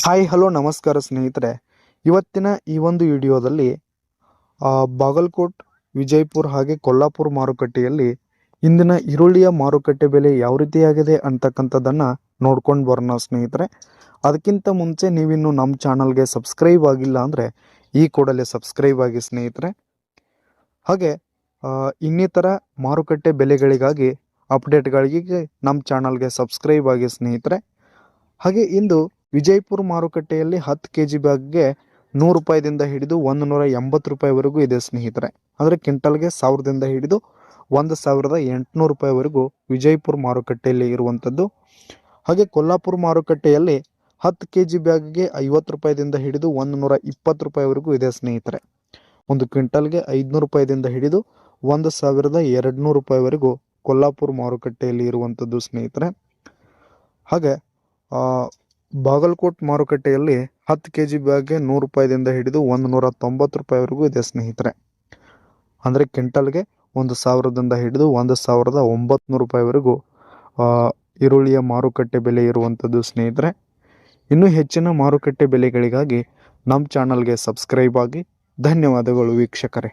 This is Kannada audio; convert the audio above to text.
ಹಾಯ್ ಹಲೋ ನಮಸ್ಕಾರ ಸ್ನೇಹಿತರೆ. ಇವತ್ತಿನ ಈ ಒಂದು ವಿಡಿಯೋದಲ್ಲಿ ಬಾಗಲ್ಕೋಟ್, ವಿಜಯಪುರ ಹಾಗೆ ಕೊಲ್ಲಾಪುರ ಮಾರುಕಟ್ಟೆಯಲ್ಲಿ ಇಂದಿನ ಈರುಳ್ಳಿಯ ಮಾರುಕಟ್ಟೆ ಬೆಲೆ ಯಾವ ರೀತಿಯಾಗಿದೆ ಅಂತಕ್ಕಂಥದ್ದನ್ನು ನೋಡ್ಕೊಂಡು ಬರೋಣ ಸ್ನೇಹಿತರೆ. ಅದಕ್ಕಿಂತ ಮುಂಚೆ ನೀವಿನ್ನು ನಮ್ಮ ಚಾನಲ್ಗೆ ಸಬ್ಸ್ಕ್ರೈಬ್ ಆಗಿಲ್ಲ ಅಂದರೆ ಈ ಕೂಡಲೇ ಸಬ್ಸ್ಕ್ರೈಬ್ ಆಗಿ ಸ್ನೇಹಿತರೆ. ಹಾಗೆ ಇನ್ನಿತರ ಮಾರುಕಟ್ಟೆ ಬೆಲೆಗಳಿಗಾಗಿ ಅಪ್ಡೇಟ್ಗಳಿಗೆ ನಮ್ಮ ಚಾನಲ್ಗೆ ಸಬ್ಸ್ಕ್ರೈಬ್ ಆಗಿ ಸ್ನೇಹಿತರೆ. ಹಾಗೆ ಇಂದು ವಿಜಯಪುರ ಮಾರುಕಟ್ಟೆಯಲ್ಲಿ ಹತ್ತು ಕೆ ಜಿ ಬ್ಯಾಗ್ಗೆ ನೂರು ರೂಪಾಯಿದಿಂದ ಹಿಡಿದು ಒಂದು ನೂರ ಎಂಬತ್ತು ರೂಪಾಯಿವರೆಗೂ ಇದೆ ಸ್ನೇಹಿತರೆ. ಅಂದರೆ ಕ್ವಿಂಟಲ್ಗೆ ಸಾವಿರದಿಂದ ಹಿಡಿದು ಒಂದು ಸಾವಿರದ ಎಂಟುನೂರು ರೂಪಾಯಿವರೆಗೂ ವಿಜಯಪುರ ಮಾರುಕಟ್ಟೆಯಲ್ಲಿ ಇರುವಂಥದ್ದು. ಹಾಗೆ ಕೊಲ್ಲಾಪುರ ಮಾರುಕಟ್ಟೆಯಲ್ಲಿ ಹತ್ತು ಕೆ ಜಿ ಬ್ಯಾಗ್ಗೆ ಐವತ್ತು ರೂಪಾಯಿದಿಂದ ಹಿಡಿದು ಒಂದು ನೂರ ಇಪ್ಪತ್ತು ರೂಪಾಯಿವರೆಗೂ ಇದೆ ಸ್ನೇಹಿತರೆ. ಒಂದು ಕ್ವಿಂಟಲ್ಗೆ ಐದುನೂರು ರೂಪಾಯಿದಿಂದ ಹಿಡಿದು ಒಂದು ಸಾವಿರದ ಎರಡು ನೂರು ರೂಪಾಯಿವರೆಗೂ ಕೊಲ್ಲಾಪುರ ಮಾರುಕಟ್ಟೆಯಲ್ಲಿ ಇರುವಂಥದ್ದು ಸ್ನೇಹಿತರೆ. ಹಾಗೆ ಬಾಗಲಕೋಟ್ ಮಾರುಕಟ್ಟೆಯಲ್ಲಿ ಹತ್ತು ಕೆ ಜಿ ಬ್ಯಾಗ್ಗೆ ನೂರು ರೂಪಾಯಿದಿಂದ ಹಿಡಿದು ಒಂದು ನೂರ ತೊಂಬತ್ತು ರೂಪಾಯಿವರೆಗೂ ಇದೆ ಸ್ನೇಹಿತರೆ. ಅಂದರೆ ಕ್ವಿಂಟಲ್ಗೆ ಒಂದು ಸಾವಿರದಿಂದ ಹಿಡಿದು ಒಂದು ಸಾವಿರದ ಒಂಬತ್ತು ರೂಪಾಯಿವರೆಗೂ ಈರುಳ್ಳಿಯ ಮಾರುಕಟ್ಟೆ ಬೆಲೆ ಇರುವಂಥದ್ದು ಸ್ನೇಹಿತರೆ. ಇನ್ನೂ ಹೆಚ್ಚಿನ ಮಾರುಕಟ್ಟೆ ಬೆಲೆಗಳಿಗಾಗಿ ನಮ್ಮ ಚಾನಲ್ಗೆ ಸಬ್ಸ್ಕ್ರೈಬ್ ಆಗಿ ಧನ್ಯವಾದಗಳು ವೀಕ್ಷಕರೇ.